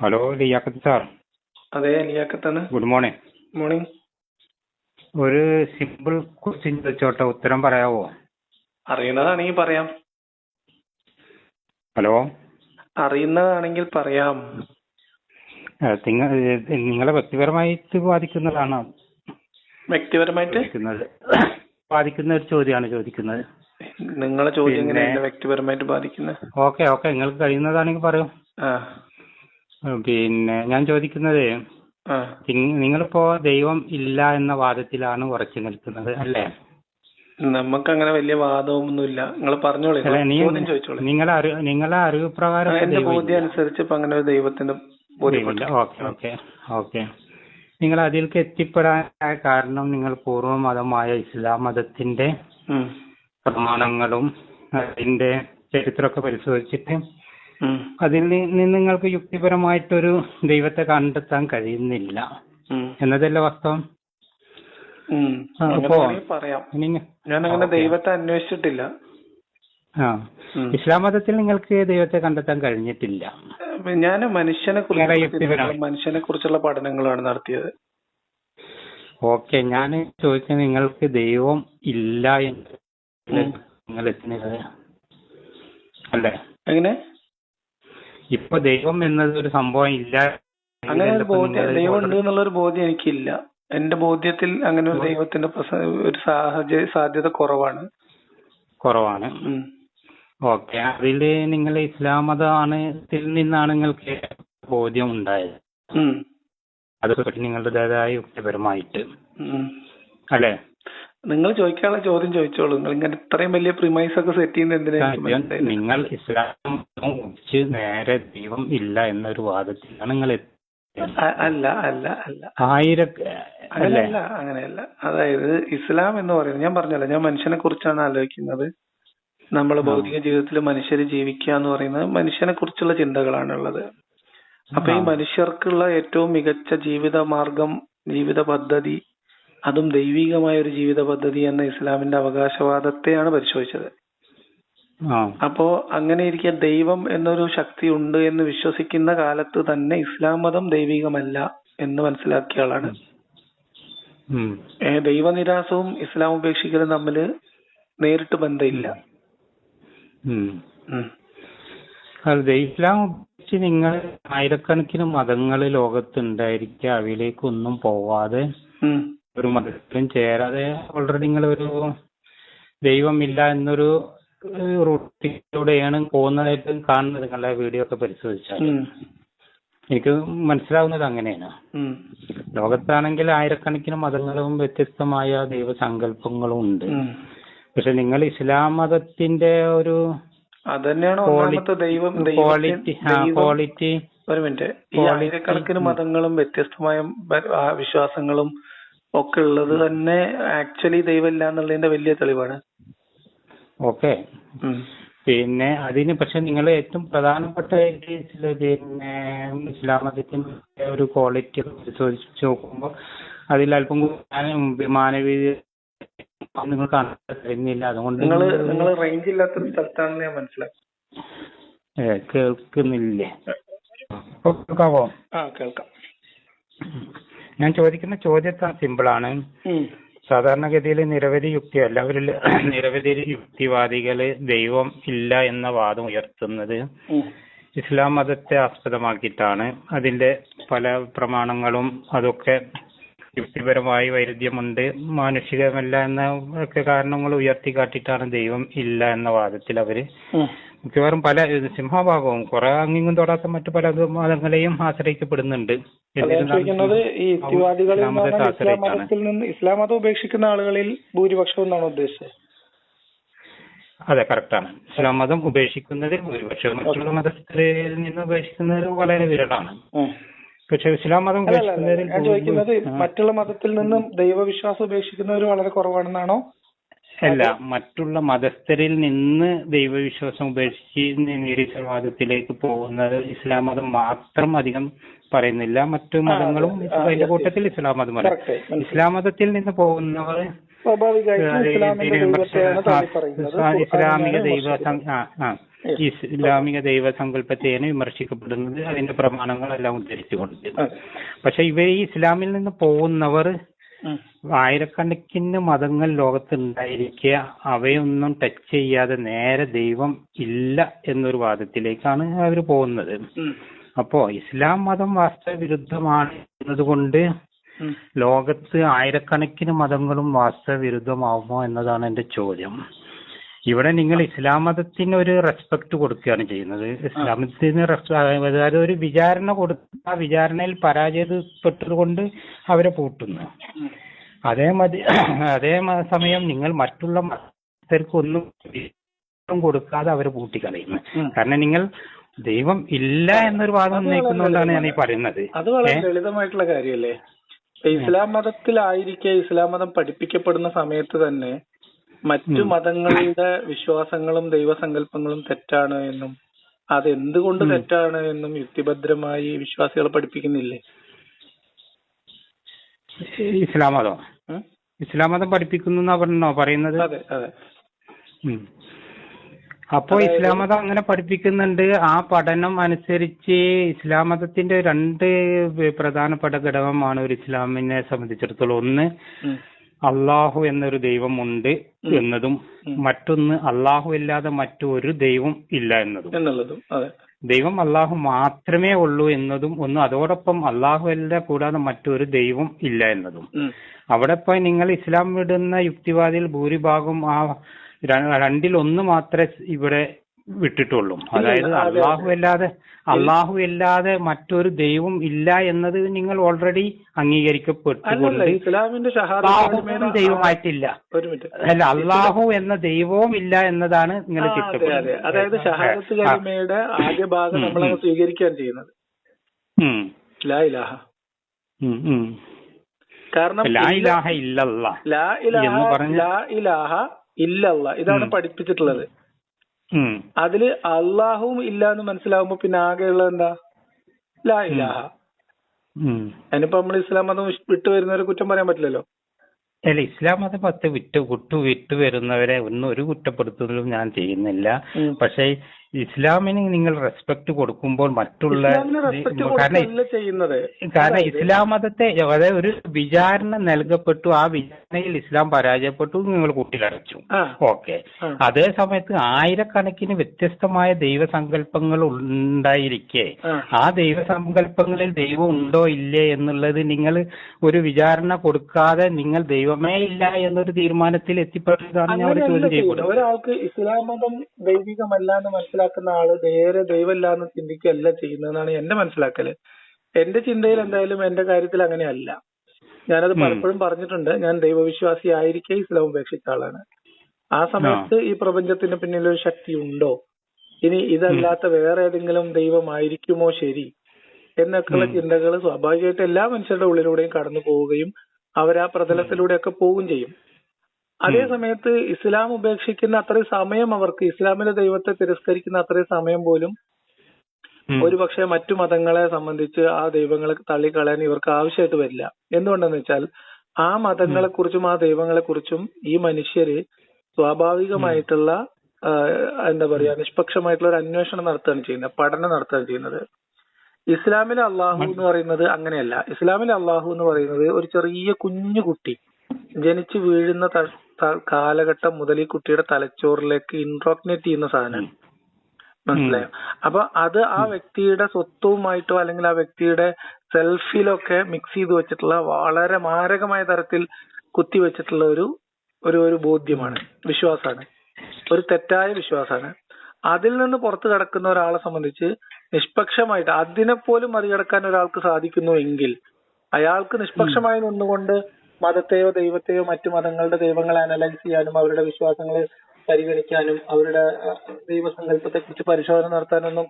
Hello Liaquat sir അതെ ലിയാക്കത്താണ് good morning morning ഒരു സിമ്പിൾ ക്വസ്റ്റ്യൻ ചോദിച്ചോട്ടെ ഉത്തരം പറയാവോ? അറിയുന്നതാണെങ്കിൽ പറയാം. ഹലോ അറിയുന്നതാണെങ്കിൽ പറയാം. നിങ്ങൾ നിങ്ങളെ വ്യക്തിപരമായിട്ട് ബാധിക്കുന്നതാണ്. വ്യക്തിപരമായിട്ട്? ബാധിക്കുന്ന ഒരു ചോദ്യമാണ് ചോദിക്കുന്നത്. നിങ്ങളെ ചോദ്യം എങ്ങനെയാണ് വ്യക്തിപരമായിട്ട് ബാധിക്കുന്നത് ഓക്കെ ഓക്കെ നിങ്ങൾക്ക് കഴിയുന്നതാണെങ്കിൽ പറയൂ. പിന്നെ ഞാൻ ചോദിക്കുന്നത് നിങ്ങളിപ്പോ ദൈവം ഇല്ല എന്ന വാദത്തിലാണ് ഉറച്ചു നിൽക്കുന്നത് അല്ലേ? നമുക്ക് അങ്ങനെ വലിയ വാദമൊന്നുമില്ല. നിങ്ങൾ പറഞ്ഞോളൂ. നിങ്ങളെ അറിവ് നിങ്ങളെ അറിവ് പ്രകാരം എന്റെ ബോധ്യം. അനുസരിച്ച് ഇപ്പൊ അങ്ങനെ ഒരു ദൈവത്തിന്റെ ബോധ്യപ്പെട്ടു. Okay okay okay. നിങ്ങൾ അതിലേക്ക് എത്തിപ്പെടാനായ കാരണം നിങ്ങൾ പൂർവ മതമായ ഇസ്ലാം മതത്തിന്റെ പ്രമാണങ്ങളും അതിന്റെ ചരിത്രമൊക്കെ പരിശോധിച്ചിട്ട്. അതിൽ നിന്ന് നിങ്ങൾക്ക് യുക്തിപരമായിട്ടൊരു ദൈവത്തെ കണ്ടെത്താൻ കഴിയുന്നില്ല. എന്നതല്ല വാസ്തവം? പറയാം. ഞാൻ അങ്ങനെ ദൈവത്തെ അന്വേഷിച്ചിട്ടില്ല. ആ. ഇസ്ലാം മതത്തിൽ നിങ്ങൾക്ക് ദൈവത്തെ കണ്ടെത്താൻ കഴിഞ്ഞിട്ടില്ല. ഞാൻ മനുഷ്യനെ കുറിച്ച്. മനുഷ്യനെ കുറിച്ചുള്ള പഠനങ്ങളാണ് നടത്തിയത്. ഓക്കെ ഞാൻ ചോദിക്കുന്നത് നിങ്ങൾക്ക് ദൈവം ഇല്ല എന്ന്. നിങ്ങൾ എത്തുന്നത് അല്ലേ? എങ്ങനെ? ഇപ്പൊ ദൈവം എന്നത് ഒരു സംഭവം ഇല്ല. അങ്ങനെ ഒരു ബോധ്യം ദൈവം ഉണ്ട് എന്നുള്ള ഒരു ബോധ്യം എനിക്കില്ല. എന്റെ ബോധ്യത്തിൽ അങ്ങനെ ഒരു ദൈവത്തിന്റെ ഒരു സാഹചര്യ സാധ്യത കുറവാണ്. കുറവാണ്. ഓക്കെ. അതിൽ നിങ്ങൾ ഇസ്ലാം മതമാണ് ത്തിൽ നിന്നാണ് നിങ്ങൾക്ക് ബോധ്യം ഉണ്ടായത്. അത് നിങ്ങളുടേതായ യുക്തിപരമായിട്ട്. അല്ലെ? നിങ്ങൾ ചോദിക്കാനുള്ള ചോദ്യം ചോദിച്ചോളൂ. നിങ്ങൾ ഇങ്ങനെ ഇത്രയും വലിയ പ്രിമൈസ് ഒക്കെ സെറ്റ് ചെയ്യുന്ന എന്തിനാ നിങ്ങൾ ഇസ്ലാം നേരെ ദൈവം ഇല്ല എന്നൊരു വാദത്തിലാണ് നിങ്ങൾ അല്ല അല്ല അല്ല. ആയിര അല്ല? അങ്ങനെയല്ല അങ്ങനെയല്ല. അതായത് ഇസ്ലാം എന്ന് പറയുന്നത് ഞാൻ പറഞ്ഞല്ലോ ഞാൻ മനുഷ്യനെ കുറിച്ചാണ് ആലോചിക്കുന്നത്. നമ്മൾ. ഭൗതിക ജീവിതത്തിൽ മനുഷ്യർ ജീവിക്കുക എന്ന് പറയുന്നത് മനുഷ്യനെ കുറിച്ചുള്ള ചിന്തകളാണുള്ളത്. അപ്പൊ ഈ മനുഷ്യർക്കുള്ള ഏറ്റവും മികച്ച ജീവിത മാർഗം ജീവിത പദ്ധതി അതും ദൈവികമായ ഒരു ജീവിത പദ്ധതി എന്ന ഇസ്ലാമിന്റെ അവകാശവാദത്തെയാണ് പരിശോധിച്ചത്. അപ്പോ അങ്ങനെ ഇരിക്കെ ദൈവം എന്നൊരു ശക്തി ഉണ്ട് എന്ന് വിശ്വസിക്കുന്ന കാലത്ത് തന്നെ ഇസ്ലാം മതം ദൈവികമല്ല എന്ന് മനസ്സിലാക്കിയ ആളാണ്. ദൈവനിരാസവും ഇസ്ലാം ഉപേക്ഷിക്കലും തമ്മിൽ നേരിട്ട് ബന്ധമില്ല. അതെ ഇസ്ലാം ഉപേക്ഷിച്ച് നിങ്ങൾ ആയിരക്കണക്കിന് മതങ്ങൾ ലോകത്തുണ്ടായിരിക്കുക അവയിലേക്കൊന്നും പോവാതെ. ഒരു മതത്തിലും ചേരാതെ ഓൾറെഡി നിങ്ങൾ ഒരു ദൈവമില്ല എന്നൊരു റൂട്ടിലൂടെയാണ് പോകുന്നതായിട്ട് കാണുന്നത്. നിങ്ങളുടെ വീഡിയോ ഒക്കെ പരിശോധിച്ചാൽ. എനിക്ക് മനസ്സിലാവുന്നത് അങ്ങനെയാണ്. ലോകത്താണെങ്കിൽ ആയിരക്കണക്കിന് മതങ്ങളും വ്യത്യസ്തമായ ദൈവസങ്കല്പങ്ങളും ഉണ്ട്. പക്ഷെ നിങ്ങൾ ഇസ്ലാം മതത്തിന്റെ ഒരു അതന്നെയാണ് ഒന്നാമത്തെ ദൈവം ക്വാളിറ്റി ക്വാളിറ്റി ഒരു മിനിറ്റ്. ഈ ആയിരക്കണക്കിന് മതങ്ങളും വ്യത്യസ്തമായ വിശ്വാസങ്ങളും ഒക്കെ ഉള്ളത് തന്നെ ആക്ച്വലി ദൈവമില്ല എന്നുള്ളതിന്റെ വലിയ തെളിവാണ്. ഓക്കെ പിന്നെ അതിന് പക്ഷെ നിങ്ങൾ ഏറ്റവും പ്രധാനപ്പെട്ട പിന്നെ ഇസ്ലാം മതത്തിന്റെ ഒരു ക്വാളിറ്റി പരിശോധിച്ച് നോക്കുമ്പോൾ അതിൽ അല്പം മാനവീയ നിങ്ങൾ കാണാൻ കഴിയുന്നില്ല അതുകൊണ്ട് നിങ്ങൾ നിങ്ങൾ റേഞ്ച് ഇല്ലാത്തൊരു സ്ഥലത്താണെന്ന് ഞാൻ മനസ്സിലാക്കി കേൾക്കുന്നില്ലേ? കേൾക്കാം. ഞാൻ ചോദിക്കുന്ന ചോദ്യത്തെ സിമ്പിളാണ്. സാധാരണഗതിയിൽ നിരവധി യുക്തി എല്ലാവരിൽ നിരവധി യുക്തിവാദികൾ ദൈവം ഇല്ല എന്ന വാദം ഉയർത്തുന്നത് ഇസ്ലാം മതത്തെ ആസ്പദമാക്കിയിട്ടാണ് അതിന്റെ പല പ്രമാണങ്ങളും അതൊക്കെ യുക്തിപരമായി വൈരുദ്ധ്യമുണ്ട് മാനുഷികമല്ല എന്ന ഒക്കെ കാരണങ്ങൾ ഉയർത്തി കാട്ടിയിട്ടാണ് ദൈവം ഇല്ല എന്ന വാദത്തിൽ അവർ. മിക്കവാറും പല സിംഹഭാഗവും കുറെ അങ്ങിങ്ങും തൊടാത്ത മറ്റു പല മതങ്ങളെയും ആശ്രയിക്കപ്പെടുന്നുണ്ട്. ചോദിക്കുന്നത് ഈ യുക്തിവാദികളിൽ ഇസ്ലാം മതത്തിൽ നിന്ന് ഇസ്ലാം മതം ഉപേക്ഷിക്കുന്ന ആളുകളിൽ ഭൂരിപക്ഷം എന്നാണ് ഉദ്ദേശിച്ചത്? അതെ കറക്റ്റാണ്. ഇസ്ലാം മതം ഉപേക്ഷിക്കുന്നതിൽ ഭൂരിപക്ഷം. മറ്റുള്ള മതസ്ഥരിൽ നിന്ന് ഉപേക്ഷിക്കുന്നത് വളരെ വിരളാണ്. പക്ഷെ ഇസ്ലാം മതം. ഉപേക്ഷിക്കുന്നതിൽ ഭൂ- മറ്റുള്ള മതത്തിൽ നിന്നും ദൈവവിശ്വാസം ഉപേക്ഷിക്കുന്നവർ വളരെ കുറവാണെന്നാണോ അല്ല മറ്റുള്ള മതസ്ഥരിൽ നിന്ന് ദൈവവിശ്വാസം ഉപേക്ഷിച്ച് നിരീശ്വരവാദത്തിലേക്ക് പോകുന്നത് ഇസ്ലാം മതം മാത്രം അധികം പറയുന്നില്ല മറ്റു മതങ്ങളും അതെ. അതിന്റെ കൂട്ടത്തിൽ ഇസ്ലാം മതം പറയും ഇസ്ലാം മതത്തിൽ നിന്ന് പോകുന്നവർ ഇസ്ലാമിക ദൈവ ആ, ഇസ്ലാമിക ദൈവ വിമർശിക്കുന്നത്. സം- ആ ആ ഇസ്ലാമിക ദൈവസങ്കല്പത്തെയാണ് വിമർശിക്കപ്പെടുന്നത് അതിന്റെ പ്രമാണങ്ങളെല്ലാം ഉദ്ധരിച്ചുകൊണ്ട്. പക്ഷെ ഇവർ ഈ ഇസ്ലാമിൽ നിന്ന് പോകുന്നവർ. ആയിരക്കണക്കിന് മതങ്ങൾ ലോകത്തുണ്ടായിരിക്കെ അവയൊന്നും ടച്ച് ചെയ്യാതെ നേരെ ദൈവം ഇല്ല എന്നൊരു വാദത്തിലേക്കാണ് അവർ പോകുന്നത്. അപ്പോ ഇസ്ലാം മതം വാസ്തവവിരുദ്ധമാണ് എന്നതുകൊണ്ട് ലോകത്ത് ആയിരക്കണക്കിന് മതങ്ങളും വാസ്തവ വിരുദ്ധമാവുമോ എന്നതാണ് എന്റെ ചോദ്യം. ഇവിടെ നിങ്ങൾ ഇസ്ലാം മതത്തിന് ഒരു റെസ്പെക്ട് കൊടുക്കുകയാണ് ചെയ്യുന്നത്. ഇസ്ലാം മതത്തിന് അതായത് ഒരു വിചാരണ കൊടുത്ത ആ വിചാരണയിൽ പരാജയപ്പെട്ടത് കൊണ്ട് അവരെ പൂട്ടുന്നു. അതേ മതി അതേ സമയം നിങ്ങൾ മറ്റുള്ള മതസ്ഥർക്ക് ഒന്നും കൊടുക്കാതെ അവരെ പൂട്ടിക്കളയുന്നു. കാരണം നിങ്ങൾ ദൈവം ഇല്ല എന്നൊരു വാദം ഉന്നയിക്കുന്നതുകൊണ്ടാണ് ഞാൻ ഈ പറയുന്നത്. അത് വളരെ? ലളിതമായിട്ടുള്ള കാര്യമല്ലേ? ഇസ്ലാം മതത്തിലായിരിക്കെ ഇസ്ലാം മതം പഠിപ്പിക്കപ്പെടുന്ന സമയത്ത് തന്നെ മറ്റു മതങ്ങളുടെ വിശ്വാസങ്ങളും ദൈവസങ്കല്പങ്ങളും തെറ്റാണ് എന്നും അത് എന്തുകൊണ്ട്. തെറ്റാണ് എന്നും യുക്തിഭദ്രമായി വിശ്വാസികളെ പഠിപ്പിക്കുന്നില്ലേ? ഇസ്ലാം മതം ഇസ്ലാം മതം പഠിപ്പിക്കുന്നു പറഞ്ഞോ പറയുന്നത്? അതെ അതെ. അപ്പോ ഇസ്ലാം മതം അങ്ങനെ പഠിപ്പിക്കുന്നുണ്ട്. ആ പഠനം അനുസരിച്ച് ഇസ്ലാം മതത്തിന്റെ രണ്ട് പ്രധാനപ്പെട്ട ഘടകമാണ് ഒരു ഇസ്ലാമിനെ സംബന്ധിച്ചിടത്തോളം. ഒന്ന്. അള്ളാഹു എന്നൊരു ദൈവമുണ്ട് ഉണ്ട് എന്നതും മറ്റൊന്ന് അള്ളാഹു അല്ലാതെ മറ്റൊരു ദൈവം ഇല്ല എന്നതും. ദൈവം അള്ളാഹു മാത്രമേ ഉള്ളൂ എന്നതും ഒന്ന് അതോടൊപ്പം അള്ളാഹു അല്ല കൂടാതെ മറ്റൊരു ദൈവം ഇല്ല എന്നതും. അവിടെ ഇപ്പൊ നിങ്ങൾ ഇസ്ലാം വിടുന്ന യുക്തിവാദിയിൽ ഭൂരിഭാഗം ആ രണ്ടിൽ ഒന്ന് മാത്രമേ ഇവിടെ വിട്ടിട്ടുള്ളൂ. അതായത് അതെ, അതെ. അള്ളാഹു അല്ലാതെ അള്ളാഹു അല്ലാതെ മറ്റൊരു ദൈവം ഇല്ല എന്നത് നിങ്ങൾ ഓൾറെഡി അംഗീകരിക്കപ്പെട്ടിട്ടുണ്ട് അംഗീകരിക്കപ്പെട്ടുകൊണ്ട് ദൈവമായിട്ടില്ല. അല്ല അള്ളാഹു എന്ന ദൈവവും ഇല്ല എന്നതാണ് നിങ്ങൾ അതെ അതായത് ഷഹാദത്ത് കലിമയുടെ ആദ്യ ഭാഗം നമ്മൾ സ്വീകരിക്കാൻ ചെയ്യുന്നത്. കാരണം ലാ ഇലാഹ ഇല്ലല്ലാ ലാ ഇലാഹ ഇല്ലല്ല. ഇതാണ്. പഠിപ്പിച്ചിട്ടുള്ളത്. അതിൽ അള്ളാഹുവും ഇല്ല എന്ന് മനസ്സിലാവുമ്പോ പിന്നെ ആകെയുള്ളത് എന്താ? ലാ ഇലാഹ. അതിനിപ്പോ നമ്മൾ ഇസ്ലാം മതം വിട്ട് വരുന്നവരെ കുറ്റം പറയാൻ പറ്റില്ലല്ലോ? അല്ല ഇസ്ലാം മതം പത്ത് വിട്ട് വിട്ടു വിട്ടു വരുന്നവരെ ഒന്നും ഒരു കുറ്റപ്പെടുത്തലും ഞാൻ ചെയ്യുന്നില്ല. പക്ഷേ ഇസ്ലാമിന് നിങ്ങൾ റെസ്പെക്ട് കൊടുക്കുമ്പോൾ മറ്റുള്ള കാരണം ചെയ്യുന്നത്. കാരണം അതായത് ഇസ്ലാം മതത്തെ അതായത് ഒരു വിചാരണ നൽകപ്പെട്ടു. ആ വിചാരണയിൽ ഇസ്ലാം പരാജയപ്പെട്ടു നിങ്ങൾ കൂട്ടിലടച്ചു ഓക്കെ. അതേ സമയത്ത് ആയിരക്കണക്കിന് വ്യത്യസ്തമായ ദൈവസങ്കല്പങ്ങൾ ഉണ്ടായിരിക്കെ. ആ. ദൈവസങ്കല്പങ്ങളിൽ ദൈവം ഉണ്ടോ ഇല്ലേ എന്നുള്ളത് നിങ്ങൾ ഒരു വിചാരണ കൊടുക്കാതെ നിങ്ങൾ ദൈവമേ ഇല്ല എന്നൊരു തീരുമാനത്തിൽ എത്തിപ്പെട്ടതാണ് ഞാൻ ഒരു ചോദ്യം ചെയ്യുന്നത്. ഒരാൾക്ക് ഇസ്ലാം മതം ദൈവികമല്ല എന്ന് മനസ്സിലാക്കുന്ന ആൾ നേരെ ദൈവമല്ല എന്ന് ചിന്തിക്കുകയല്ല ചെയ്യുന്നതെന്നാണ് എന്റെ മനസ്സിലാക്കൽ. എന്റെ ചിന്തയിൽ എന്തായാലും എന്റെ കാര്യത്തിൽ അങ്ങനെയല്ല. ഞാനത് അത് പലപ്പോഴും പറഞ്ഞിട്ടുണ്ട്. ഞാൻ ദൈവവിശ്വാസി ആയിരിക്കെ ഇസ്ലാം ഉപേക്ഷിച്ച ആളാണ്. ആ സമയത്ത് ഈ പ്രപഞ്ചത്തിന് പിന്നിൽ ഒരു ശക്തി ഉണ്ടോ? ഇനി ഇതല്ലാത്ത വേറെ ഏതെങ്കിലും ദൈവമായിരിക്കുമോ ശരി? എന്നൊക്കെയുള്ള. ചിന്തകൾ സ്വാഭാവികമായിട്ട് എല്ലാ മനുഷ്യരുടെ ഉള്ളിലൂടെയും കടന്നു പോവുകയും അവർ ആ പ്രതലത്തിലൂടെയൊക്കെ പോവുകയും ചെയ്യും. അതേ സമയത്ത് ഇസ്ലാം ഉപേക്ഷിക്കുന്ന അത്രയും സമയം അവർക്ക് ഇസ്ലാമിലെ ദൈവത്തെ തിരസ്കരിക്കുന്ന അത്രയും സമയം പോലും ഉം. ഒരു പക്ഷെ മറ്റു മതങ്ങളെ സംബന്ധിച്ച് ആ ദൈവങ്ങളെ തള്ളിക്കളയാൻ ഇവർക്ക് ആവശ്യമായിട്ട് വരില്ല. എന്തുകൊണ്ടെന്ന് വെച്ചാൽ ആ മതങ്ങളെ കുറിച്ചും ആ ദൈവങ്ങളെ കുറിച്ചും ഈ മനുഷ്യര് സ്വാഭാവികമായിട്ടുള്ള എന്താ പറയാ നിഷ്പക്ഷമായിട്ടുള്ള ഒരു അന്വേഷണം നടത്തുകയാണ് ചെയ്യുന്നത് പഠനം നടത്തുകയാണ് ചെയ്യുന്നത്. ഇസ്ലാമിലെ അള്ളാഹു എന്ന് പറയുന്നത് അങ്ങനെയല്ല. ഇസ്ലാമിലെ അള്ളാഹു എന്ന് പറയുന്നത് ഒരു ചെറിയ കുഞ്ഞു കുട്ടി ജനിച്ചു വീഴുന്ന കാലഘട്ടം മുതൽ ഈ കുട്ടിയുടെ തലച്ചോറിലേക്ക് ഇൻട്രോക്നേറ്റ് ചെയ്യുന്ന സാധനമാണ് മനസ്സിലായോ? അപ്പൊ അത് ആ വ്യക്തിയുടെ സ്വത്വവുമായിട്ടോ അല്ലെങ്കിൽ ആ വ്യക്തിയുടെ സെൽഫിലൊക്കെ മിക്സ് ചെയ്ത് വെച്ചിട്ടുള്ള വളരെ മാരകമായ തരത്തിൽ കുത്തി വെച്ചിട്ടുള്ള ഒരു ഒരു ഒരു ബോധ്യമാണ്. വിശ്വാസമാണ്. ഒരു തെറ്റായ വിശ്വാസമാണ്. അതിൽ നിന്ന് പുറത്തു കടക്കുന്ന ഒരാളെ സംബന്ധിച്ച് നിഷ്പക്ഷമായിട്ട് അതിനെപ്പോലും മറികടക്കാൻ ഒരാൾക്ക് സാധിക്കുന്നു എങ്കിൽ അയാൾക്ക് നിഷ്പക്ഷമായി നിന്നുകൊണ്ട് മതത്തെയോ ദൈവത്തെയോ മറ്റു മതങ്ങളുടെ ദൈവങ്ങളെ അനലൈസ് ചെയ്യാനും അവരുടെ വിശ്വാസങ്ങളെ പരിഗണിക്കാനും അവരുടെ ദൈവസങ്കല്പത്തെ കുറിച്ച് പരിശോധന നടത്താനൊന്നും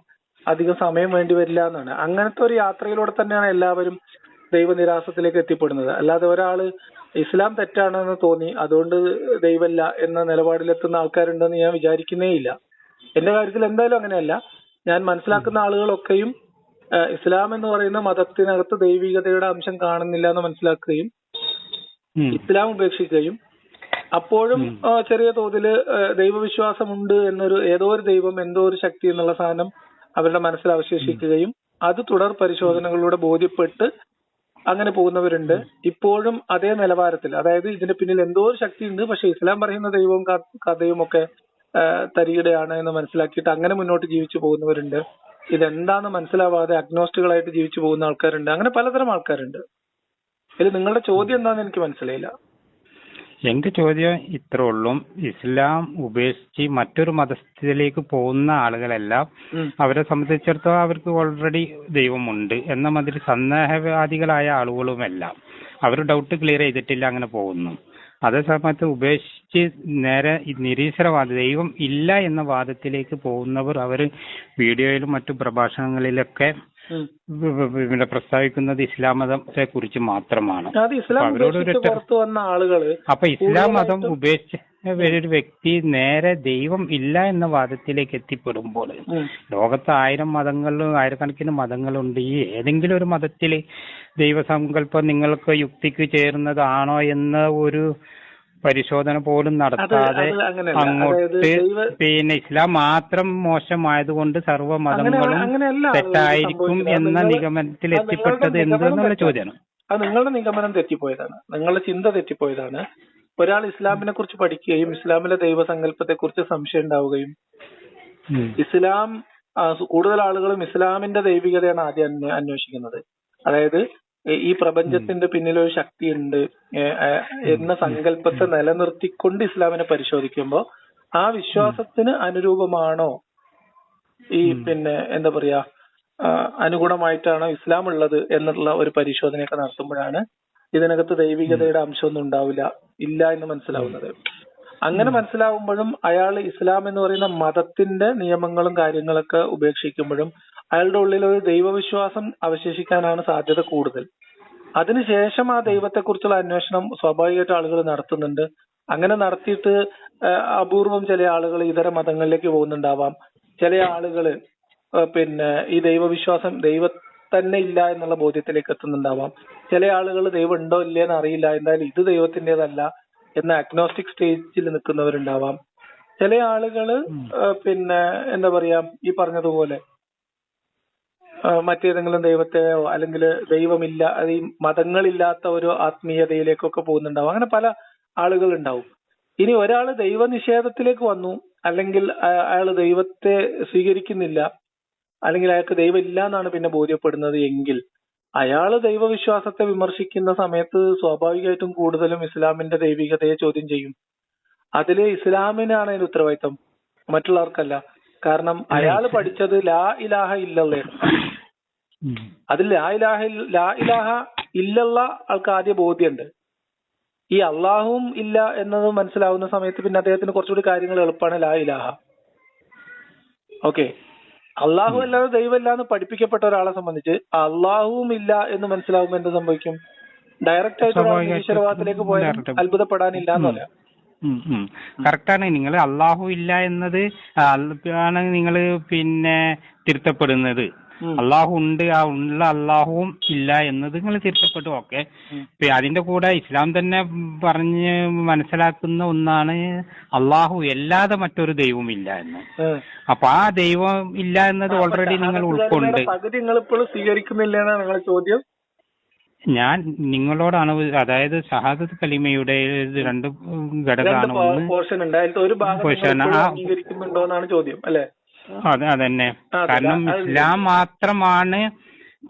അധികം സമയം വേണ്ടി വരില്ല എന്നാണ്. അങ്ങനത്തെ ഒരു യാത്രയിലൂടെ തന്നെയാണ് എല്ലാവരും ദൈവനിരാസത്തിലേക്ക് എത്തിപ്പെടുന്നത്. അല്ലാതെ ഒരാൾ ഇസ്ലാം തെറ്റാണെന്ന് തോന്നി അതുകൊണ്ട് ദൈവമല്ല എന്ന നിലപാടിലെത്തുന്ന ആൾക്കാരുണ്ടെന്ന് ഞാൻ വിചാരിക്കുന്നേ ഇല്ല. എന്റെ കാര്യത്തിൽ എന്തായാലും അങ്ങനെയല്ല. ഞാൻ മനസ്സിലാക്കുന്ന ആളുകളൊക്കെയും ഇസ്ലാം എന്ന് പറയുന്ന മതത്തിനകത്ത് ദൈവികതയുടെ അംശം കാണുന്നില്ല എന്ന് മനസ്സിലാക്കുകയും. ഇസ്ലാം ഉപേക്ഷിക്കുകയും. അപ്പോഴും ചെറിയ തോതിൽ ദൈവവിശ്വാസമുണ്ട് എന്നൊരു ഏതോ ഒരു ദൈവം എന്തോ ഒരു ശക്തി എന്നുള്ള സാധനം അവരുടെ മനസ്സിൽ അവശേഷിക്കുകയും അത് തുടർ പരിശോധനകളിലൂടെ ബോധ്യപ്പെട്ട് അങ്ങനെ പോകുന്നവരുണ്ട്. ഇപ്പോഴും അതേ നിലവാരത്തിൽ അതായത് ഇതിന്റെ പിന്നിൽ എന്തോ ഒരു ശക്തി ഉണ്ട് പക്ഷെ ഇസ്ലാം പറയുന്ന ദൈവവും കഥയും ഒക്കെ തരികിടയാണ് എന്ന് മനസ്സിലാക്കിയിട്ട് അങ്ങനെ മുന്നോട്ട് ജീവിച്ചു പോകുന്നവരുണ്ട്. ഇതെന്താന്ന് മനസ്സിലാവാതെ അഗ്നോസ്റ്റുകളായിട്ട് ജീവിച്ചു പോകുന്ന ആൾക്കാരുണ്ട്. അങ്ങനെ പലതരം ആൾക്കാരുണ്ട്. ഇതിൽ നിങ്ങളുടെ ചോദ്യം എന്താണെന്ന് എനിക്ക് മനസ്സിലായില്ല. എന്റെ ചോദ്യം ഇത്രേ ഉള്ളൂ. ഇസ്ലാം ഉപേക്ഷിച്ച് മറ്റൊരു മതത്തിലേക്ക് പോകുന്ന ആളുകളെല്ലാം. അവരെ സംബന്ധിച്ചിടത്തോളം അവർക്ക് ഓൾറെഡി ദൈവമുണ്ട്. എന്ന മാതിരി സന്ദേഹവാദികളായ ആളുകളുമെല്ലാം. അവർ ഡൗട്ട് ക്ലിയർ ചെയ്തിട്ടില്ല അങ്ങനെ പോകുന്നു. അതേ സമയത്ത് ഉപേക്ഷിച്ച് നേരെ നിരീശ്വരവാദ ദൈവം ഇല്ല എന്ന വാദത്തിലേക്ക് പോകുന്നവർ അവർ വീഡിയോയിലും മറ്റു പ്രഭാഷണങ്ങളിലൊക്കെ ഇവിടെ പ്രസ്താവിക്കുന്നത് ഇസ്ലാം മതത്തെ കുറിച്ച് മാത്രമാണ്. അത് ഇസ്ലാം പുറത്തു വന്ന ആളുകൾ അപ്പൊ ഇസ്ലാം മതം ഉപേക്ഷിച്ച് ഒരു വ്യക്തി നേരെ ദൈവം ഇല്ല എന്ന വാദത്തിലേക്ക് എത്തിപ്പെടുമ്പോൾ. ലോകത്ത് ആയിരം മതങ്ങളിലും ആയിരക്കണക്കിന് മതങ്ങളുണ്ട്. ഈ ഏതെങ്കിലും ഒരു മതത്തിൽ ദൈവസങ്കല്പം നിങ്ങൾക്ക് യുക്തിക്ക് ചേരുന്നതാണോ എന്ന ഒരു പരിശോധന പോലും നടത്താതെ അങ്ങോട്ട് പിന്നെ ഇസ്ലാം മാത്രം മോശമായതുകൊണ്ട് സർവ അങ്ങനെ- മതങ്ങളും തെറ്റായിരിക്കും എന്ന നിഗമനത്തിൽ എത്തിപ്പെട്ടത് എന്തെന്നുള്ള ചോദ്യമാണ്. അത് നിങ്ങളുടെ നിഗമനം തെറ്റിപ്പോയതാണ്. നിങ്ങളുടെ ചിന്ത തെറ്റിപ്പോയതാണ്. ഒരാൾ ഇസ്ലാമിനെ കുറിച്ച് പഠിക്കുകയും ഇസ്ലാമിലെ ദൈവസങ്കല്പത്തെ കുറിച്ച് സംശയം ഉണ്ടാവുകയും ഇസ്ലാം കൂടുതൽ ആളുകളും ഇസ്ലാമിന്റെ ദൈവികതയാണ് ആദ്യം അന്വേ- അന്വേഷിക്കുന്നത്. അതായത് ഈ- പ്രപഞ്ചത്തിന്റെ പിന്നിൽ ഒരു ശക്തിയുണ്ട്. എന്ന സങ്കല്പത്തെ നിലനിർത്തിക്കൊണ്ട് ഇസ്ലാമിനെ പരിശോധിക്കുമ്പോൾ ആ വിശ്വാസത്തിന് അനുരൂപമാണോ? ഈ പിന്നെ എന്താ പറയാ അനുഗുണമായിട്ടാണോ ഇസ്ലാം ഉള്ളത് എന്നുള്ള ഒരു പരിശോധനയൊക്കെ നടത്തുമ്പോഴാണ് ഇതിനകത്ത് ദൈവികതയുടെ അംശമൊന്നും ഉണ്ടാവില്ല ഇല്ല എന്ന് മനസ്സിലാവുന്നത്. അങ്ങനെ മനസ്സിലാവുമ്പോഴും അയാൾ ഇസ്ലാം എന്ന് പറയുന്ന മതത്തിന്റെ നിയമങ്ങളും കാര്യങ്ങളൊക്കെ ഉപേക്ഷിക്കുമ്പോഴും അയാളുടെ ഉള്ളിൽ ഒരു ദൈവവിശ്വാസം അവശേഷിക്കാനാണ് സാധ്യത കൂടുതൽ. അതിനുശേഷം ആ ദൈവത്തെക്കുറിച്ചുള്ള അന്വേഷണം സ്വാഭാവികമായിട്ട് ആളുകൾ നടത്തുന്നുണ്ട്. അങ്ങനെ നടത്തിയിട്ട് അപൂർവം ചില ആളുകൾ ഇതര മതങ്ങളിലേക്ക് പോകുന്നുണ്ടാവാം. ചില ആളുകൾ പിന്നെ ഈ ദൈവവിശ്വാസം ദൈവ തന്നെ ഇല്ല എന്നുള്ള ബോധ്യത്തിലേക്ക് എത്തുന്നുണ്ടാവാം. ചില ആളുകൾ ദൈവം ഉണ്ടോ ഇല്ലേ എന്ന് അറിയില്ല. എന്തായാലും ഇത് ദൈവത്തിന്റേതല്ല എന്ന അഗ്നോസ്റ്റിക് സ്റ്റേജിൽ നിൽക്കുന്നവരുണ്ടാവാം. ചില ആളുകൾ പിന്നെ എന്താ പറയാ ഈ പറഞ്ഞതുപോലെ മറ്റേതെങ്കിലും ദൈവത്തെയോ അല്ലെങ്കിൽ ദൈവമില്ല അത് ഈ മതങ്ങളില്ലാത്ത ഒരു ആത്മീയതയിലേക്കൊക്കെ പോകുന്നുണ്ടാവും. അങ്ങനെ പല ആളുകൾ ഉണ്ടാവും ഇനി ഒരാൾ ദൈവനിഷേധത്തിലേക്ക് വന്നു അല്ലെങ്കിൽ അയാൾ ദൈവത്തെ സ്വീകരിക്കുന്നില്ല അല്ലെങ്കിൽ അയാൾക്ക് ദൈവം ഇല്ല എന്നാണ് പിന്നെ ബോധ്യപ്പെടുന്നത് എങ്കിൽ അയാൾ ദൈവവിശ്വാസത്തെ വിമർശിക്കുന്ന സമയത്ത് സ്വാഭാവികമായിട്ടും കൂടുതലും ഇസ്ലാമിന്റെ ദൈവികതയെ ചോദ്യം ചെയ്യും. അതിൽ ഇസ്ലാമിനാണ് അതിന് ഉത്തരവാദിത്തം. മറ്റുള്ളവർക്കല്ല. കാരണം അയാൾ പഠിച്ചത് ലാ ഇലാഹ ഇല്ലല്ലേ അതിൽ ലാ ഇലാഹ ലാ ഇലാഹ ഇല്ലല്ല ആൾക്ക് ആദ്യ ബോധ്യമുണ്ട് ഈ അള്ളാഹും ഇല്ല എന്നത് മനസ്സിലാവുന്ന സമയത്ത് പിന്നെ അദ്ദേഹത്തിന് കുറച്ചുകൂടി കാര്യങ്ങൾ എളുപ്പമാണ് ലാ ഇലാഹ. ഓക്കെ. അള്ളാഹു അല്ലാതെ ദൈവമില്ല എന്ന് പഠിപ്പിക്കപ്പെട്ട ഒരാളെ സംബന്ധിച്ച് അള്ളാഹുവും ഇല്ല എന്ന് മനസ്സിലാവുമ്പോൾ എന്ത് സംഭവിക്കും ഡയറക്റ്റ് ആയിട്ട് ഈശ്വരവാദത്തിലേക്ക് പോയാൽ. അത്ഭുതപ്പെടാനില്ല എന്നല്ല. കറക്റ്റാണ് നിങ്ങൾ അള്ളാഹു ഇല്ല എന്നത് ആണ് നിങ്ങൾ പിന്നെ തിരുത്തപ്പെടുന്നത്. അള്ളാഹു ഉണ്ട് ആ ഉള്ള അള്ളാഹുവും ഇല്ല എന്നത് നിങ്ങൾ തിരുത്തപ്പെട്ടു ഓക്കെ. അതിന്റെ കൂടെ ഇസ്ലാം തന്നെ പറഞ്ഞ് മനസ്സിലാക്കുന്ന ഒന്നാണ് അള്ളാഹു അല്ലാതെ മറ്റൊരു ദൈവവും ഇല്ല എന്ന്. അപ്പൊ ആ ദൈവം ഇല്ല എന്നത് ഓൾറെഡി നിങ്ങൾ ഉൾക്കൊണ്ട്. പകുതി നിങ്ങൾ ഇപ്പോഴും സ്വീകരിക്കുന്നില്ല എന്നാണ് നിങ്ങളുടെ ചോദ്യം? ഞാൻ നിങ്ങളോടാണ് അതായത് ഷഹാദത്ത് കലിമയുടെ രണ്ട് ഘടകമാണ് ഒന്ന് Portion, ആ. ചോദ്യം അല്ലെ? അതെ അതന്നെ. അതെ, കാരണം ഇസ്ലാം മാത്രമാണ്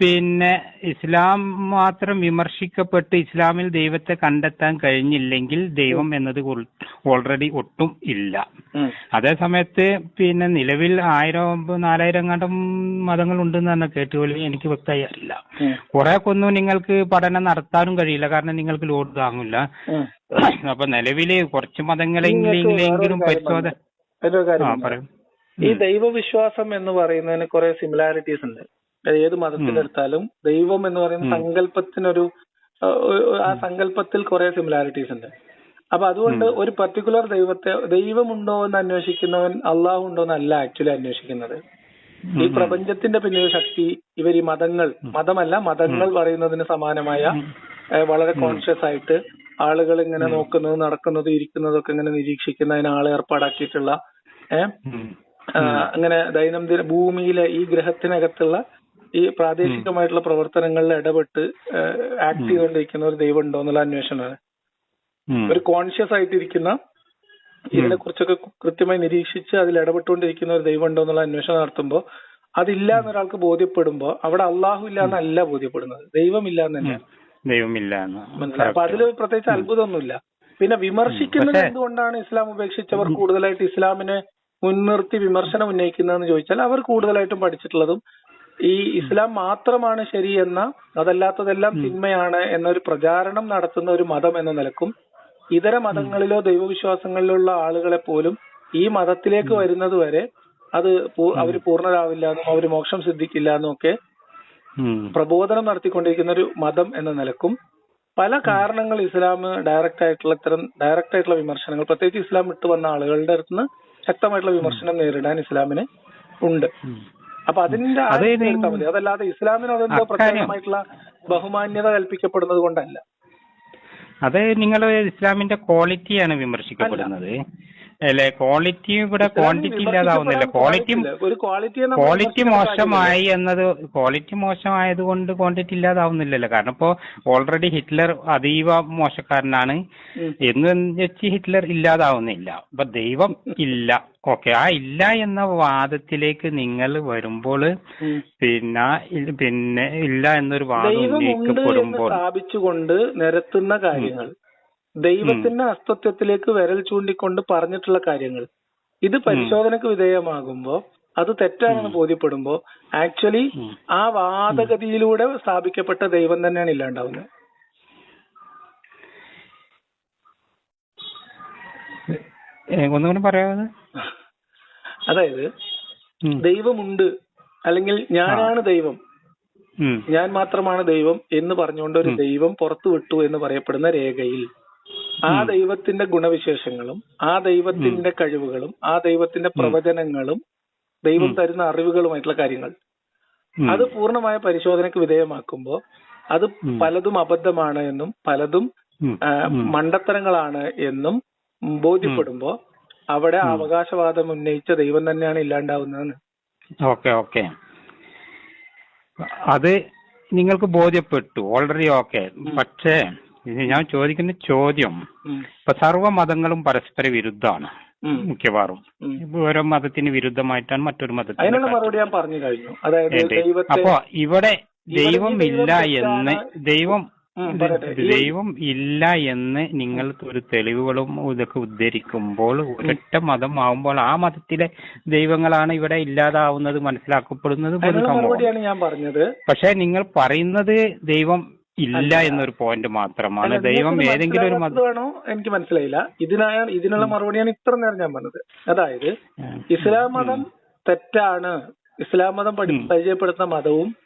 പിന്നെ ഇസ്ലാം മാത്രം വിമർശിക്കപ്പെട്ട് ഇസ്ലാമിൽ ദൈവത്തെ കണ്ടെത്താൻ കഴിഞ്ഞില്ലെങ്കിൽ ദൈവം എന്നത് ഓൾറെഡി ഒട്ടും ഇല്ല. അതേ സമയത്ത് പിന്നെ നിലവിൽ ആയിരം നാലായിരം കണ്ടം മതങ്ങൾ ഉണ്ടെന്ന് തന്നെ കേട്ടുപോലും എനിക്ക് വ്യക്തമായി അറിയില്ല. കുറെ ഒന്നും നിങ്ങൾക്ക് പഠനം നടത്താനും കഴിയില്ല. കാരണം നിങ്ങൾക്ക് ലോഡ് താങ്ങില്ല അപ്പൊ നിലവിൽ കുറച്ച് മതങ്ങളെങ്കിലും പരിശോധന പറയൂ. ഈ ദൈവവിശ്വാസം എന്ന് പറയുന്നതിന് കുറെ സിമിലാരിറ്റീസ് ഉണ്ട്. ഏത് മതത്തിലെടുത്താലും ദൈവം എന്ന് പറയുന്ന സങ്കല്പത്തിനൊരു ആ, ഒരു- ആ സങ്കല്പത്തിൽ കുറെ സിമിലാരിറ്റീസ് ഉണ്ട്. അപ്പൊ അതുകൊണ്ട് ഒരു പർട്ടിക്കുലർ ദൈവത്തെ ദൈവമുണ്ടോ എന്ന് അന്വേഷിക്കുന്നവൻ അള്ളാഹു ഉണ്ടോ എന്നല്ല ആക്ച്വലി അന്വേഷിക്കുന്നത്. ഈ പ്രപഞ്ചത്തിന്റെ പിന്നിൽ ശക്തി ഇവർ ഈ മതങ്ങൾ മതമല്ല മതങ്ങൾ പറയുന്നതിന് സമാനമായ വളരെ കോൺഷ്യസ് ആയിട്ട് ആളുകൾ ഇങ്ങനെ നോക്കുന്നത് നടക്കുന്നതും ഇരിക്കുന്നതൊക്കെ ഇങ്ങനെ നിരീക്ഷിക്കുന്നതിന് ആളെ ഏർപ്പാടാക്കിയിട്ടുള്ള ഏഹ് അങ്ങനെ ദൈനംദിന ഭൂമിയിലെ ഈ ഗ്രഹത്തിനകത്തുള്ള ഈ പ്രാദേശികമായിട്ടുള്ള പ്രവർത്തനങ്ങളിൽ ഇടപെട്ട് ആക്ട് ചെയ്തുകൊണ്ടിരിക്കുന്ന ഒരു ദൈവം ഉണ്ടോ എന്നുള്ള അന്വേഷണമാണ്. ഒരു കോൺഷ്യസ് ആയിട്ടിരിക്കുന്ന ഇതിനെ കുറിച്ചൊക്കെ കൃത്യമായി നിരീക്ഷിച്ച് അതിൽ ഇടപെട്ടുകൊണ്ടിരിക്കുന്ന ഒരു ദൈവം ഉണ്ടോ എന്നുള്ള അന്വേഷണം നടത്തുമ്പോൾ അതില്ല എന്നൊരാൾക്ക് ബോധ്യപ്പെടുമ്പോ അവിടെ അള്ളാഹു ഇല്ല എന്നല്ല ബോധ്യപ്പെടുന്നത്. ദൈവമില്ല എന്ന് തന്നെയാണ് ദൈവമില്ല മനസ്സിലായി? അപ്പൊ അതിൽ പ്രത്യേകിച്ച് അത്ഭുതമൊന്നുമില്ല. പിന്നെ വിമർശിക്കുന്നത് എന്തുകൊണ്ടാണ് ഇസ്ലാം ഉപേക്ഷിച്ചവർ കൂടുതലായിട്ട് ഇസ്ലാമിനെ മുൻനിർത്തി വിമർശനം ഉന്നയിക്കുന്നതെന്ന് ചോദിച്ചാൽ അവർ കൂടുതലായിട്ടും പഠിച്ചിട്ടുള്ളതും ഈ ഇസ്ലാം മാത്രമാണ് ശരി എന്ന അതല്ലാത്തതെല്ലാം തിന്മയാണ് എന്നൊരു പ്രചാരണം നടത്തുന്ന ഒരു മതം എന്ന നിലക്കും ഇതര മതങ്ങളിലോ ദൈവവിശ്വാസങ്ങളിലുള്ള ആളുകളെ പോലും ഈ മതത്തിലേക്ക് വരുന്നത് വരെ അത് അവർ പൂർണരാവില്ല എന്നും അവർ മോക്ഷം സിദ്ധിക്കില്ല എന്നും ഒക്കെ പ്രബോധനം നടത്തിക്കൊണ്ടിരിക്കുന്ന ഒരു മതം എന്ന നിലക്കും പല കാരണങ്ങൾ ഇസ്ലാം ഡയറക്റ്റ് ആയിട്ടുള്ള ഇത്തരം ഡയറക്റ്റ് ആയിട്ടുള്ള വിമർശനങ്ങൾ പ്രത്യേകിച്ച് ഇസ്ലാം വിട്ടു വന്ന ആളുകളുടെ അടുത്ത് നിന്ന് ശക്തമായിട്ടുള്ള വിമർശനം നേരിടാൻ ഇസ്ലാമിന് ഉണ്ട്. അപ്പൊ അതിന്റെ എടുത്താൽ മതി. അതല്ലാതെ ഇസ്ലാമിന് അതെന്തോ പ്രധാനമായിട്ടുള്ള പ്രത്യേകമായിട്ടുള്ള ബഹുമാന്യത കൽപ്പിക്കപ്പെടുന്നത് കൊണ്ടല്ല. അത് നിങ്ങൾ ഇസ്ലാമിന്റെ ക്വാളിറ്റിയാണ് വിമർശിക്കപ്പെടുന്നത്. അല്ലെ? ക്വാളിറ്റി ഇവിടെ ക്വാണ്ടിറ്റി ഇല്ലാതാവുന്നില്ല. ക്വാളിറ്റി ക്വാളിറ്റി മോശമായി എന്നത് ക്വാളിറ്റി മോശമായത് കൊണ്ട് ക്വാണ്ടിറ്റി ഇല്ലാതാവുന്നില്ലല്ലോ. കാരണം ഇപ്പോ ഓൾറെഡി ഹിറ്റ്ലർ അതീവ മോശക്കാരനാണ്. എന്ന് വെച്ച് ഹിറ്റ്ലർ ഇല്ലാതാവുന്നില്ല. അപ്പൊ ദൈവം ഇല്ല. ഓക്കെ. ആ ഇല്ല എന്ന വാദത്തിലേക്ക് നിങ്ങൾ വരുമ്പോൾ പിന്നെ പിന്നെ ഇല്ല എന്നൊരു വാദം ഉന്നയിക്കപ്പെടുമ്പോൾ സ്ഥാപിച്ചുകൊണ്ട് നിരത്തുന്ന കാര്യങ്ങൾ. ദൈവത്തിന്റെ അസ്തിത്വത്തിലേക്ക് വിരൽ ചൂണ്ടിക്കൊണ്ട് പറഞ്ഞിട്ടുള്ള കാര്യങ്ങൾ. ഇത് പരിശോധനക്ക് വിധേയമാകുമ്പോൾ അത് തെറ്റാണെന്ന് ബോധ്യപ്പെടുമ്പോ ആക്ച്വലി ആ വാദഗതിയിലൂടെ സ്ഥാപിക്കപ്പെട്ട ദൈവം തന്നെയാണ് ഇല്ലാണ്ടാവുന്നത് ഒന്നുകൂടി അതായത് ദൈവമുണ്ട് അല്ലെങ്കിൽ ഞാനാണ് ദൈവം ഞാൻ മാത്രമാണ് ദൈവം എന്ന് പറഞ്ഞുകൊണ്ട് ഒരു ദൈവം പുറത്തു വിട്ടു എന്ന് പറയപ്പെടുന്ന രേഖയിൽ. ആ ദൈവത്തിന്റെ ഗുണവിശേഷങ്ങളും ആ ദൈവത്തിന്റെ കഴിവുകളും ആ ദൈവത്തിന്റെ പ്രവചനങ്ങളും ദൈവം തരുന്ന അറിവുകളുമായിട്ടുള്ള കാര്യങ്ങൾ. അത് പൂർണമായ പരിശോധനയ്ക്ക് വിധേയമാക്കുമ്പോൾ അത് പലതും അബദ്ധമാണ് എന്നും പലതും മണ്ടത്തരങ്ങളാണ് എന്നും ബോധ്യപ്പെടുമ്പോ അവിടെ അവകാശവാദം ഉന്നയിച്ച ദൈവം തന്നെയാണ് ഇല്ലാണ്ടാവുന്നതെന്ന്. Okay okay. അത് നിങ്ങൾക്ക് ബോധ്യപ്പെട്ടു ഓൾറെഡി ഓക്കെ. പക്ഷേ ഞാൻ ചോദിക്കുന്ന ചോദ്യം. ഇപ്പൊ സർവ മതങ്ങളും പരസ്പര വിരുദ്ധമാണ്. മിക്കവാറും. ഓരോ മതത്തിന് വിരുദ്ധമായിട്ടാണ് മറ്റൊരു മതത്തിന് മറുപടി ഞാൻ പറഞ്ഞു കഴിഞ്ഞു. അതായത് അപ്പൊ ഇവിടെ ദൈവം ഇല്ല എന്ന് ദൈവം ദൈവം ഇല്ല എന്ന് നിങ്ങൾ ഒരു തെളിവുകളും ഇതൊക്കെ ഉദ്ധരിക്കുമ്പോൾ ഒരൊറ്റ മതം ആവുമ്പോൾ ആ മതത്തിലെ ദൈവങ്ങളാണ് ഇവിടെ ഇല്ലാതാവുന്നത് മനസ്സിലാക്കപ്പെടുന്നത് പക്ഷെ നിങ്ങൾ പറയുന്നത് ദൈവം ഇല്ല എന്നൊരു പോയിന്റ് മാത്രമാണ്. ദൈവം ഏതെങ്കിലും ഒരു മനസ്സിലാകാത്തതാണോ എനിക്ക് മനസ്സിലായില്ല. ഇതിനായ ഇതിനുള്ള മറുപടിയാണ് ഇത്ര നേരം ഞാൻ പറഞ്ഞത്. അതായത് ഇസ്ലാം മതം തെറ്റാണ്. ഇസ്ലാം മതം പഠി പരിചയപ്പെടുത്തുന്ന മതവും